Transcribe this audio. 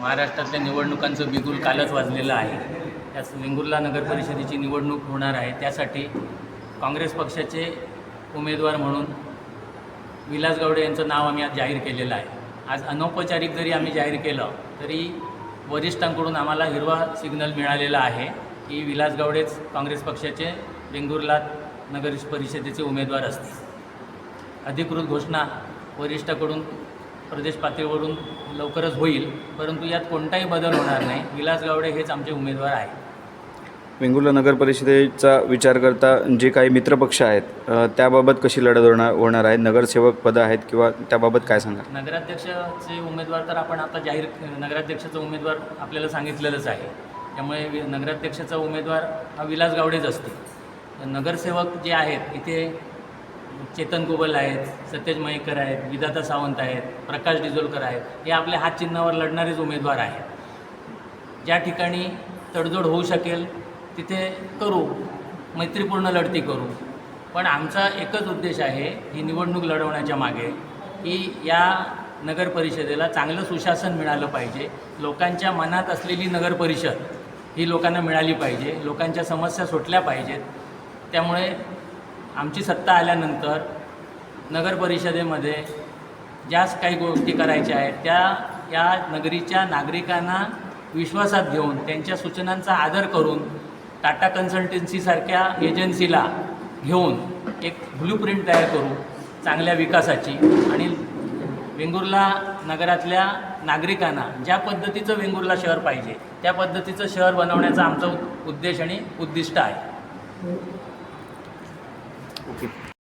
महाराष्ट्रातल्या निवडणुकांचं बिगुल कालच वाजलेलं आहे. त्यास वेंगुर्ला नगरपरिषदेची निवडणूक होणार आहे. त्यासाठी काँग्रेस पक्षाचे उमेदवार म्हणून विलास गावडे यांचं नाव आम्ही आज जाहीर केलेलं आहे. आज अनौपचारिक जरी आम्ही जाहीर केलं तरी वरिष्ठांकडून आम्हाला हिरवा सिग्नल मिळालेला आहे की विलास गावडेच काँग्रेस पक्षाचे वेंगुर्ला नगर परिषदेचे उमेदवार असतील. अधिकृत घोषणा वरिष्ठाकडून प्रदेश पातळीवरून लवकरच होईल परंतु यात कोणताही बदल होणार नाही. विलास गावडे हेच आमचे उमेदवार आहेत. वेंगुर्ला नगर परिषदेचा विचार करता जे काही मित्रपक्ष आहेत त्याबाबत कशी लढत होणार होणार आहे? नगरसेवक पदं आहेत किंवा त्याबाबत काय सांगा नगराध्यक्षाचे उमेदवार तर आपण आता जाहीर नगराध्यक्षाचा उमेदवार आपल्याला सांगितलेलंच आहे. त्यामुळे वि- नगराध्यक्षाचा उमेदवार हा विलास गावडेच असतील. तर नगरसेवक जे आहेत इथे चेतन गोबल आहेत सतेज मयेकर आहेत विधाता सावंत आहेत प्रकाश डिझोलकर आहेत हे आपल्या हात चिन्हावर लढणारेच उमेदवार आहेत. ज्या ठिकाणी तडजोड होऊ शकेल तिथे करू मैत्रीपूर्ण लढती करू. पण आमचा एकच उद्देश आहे ही निवडणूक लढवण्याच्या मागे की या नगर परिषदेला चांगलं सुशासन मिळालं पाहिजे. लोकांच्या मनात असलेली नगर परिषद ही लोकांना मिळाली पाहिजे. लोकांच्या समस्या सुटल्या पाहिजेत. त्यामुळे आमची सत्ता आल्यानंतर नगर परिषदेमध्ये ज्याच काही गोष्टी करायच्या आहेत त्या या नगरीच्या नागरिकांना विश्वासात घेऊन त्यांच्या सूचनांचा आदर करून टाटा कन्सल्टन्सीसारख्या एजन्सीला घेऊन एक ब्लू प्रिंट तयार करू चांगल्या विकासाची. आणि वेंगुर्ला नगरातल्या नागरिकांना ज्या पद्धतीचं वेंगुर्ला शहर पाहिजे त्या पद्धतीचं शहर बनवण्याचा आमचा उद्देश आणि उद्दिष्ट आहे. Okay.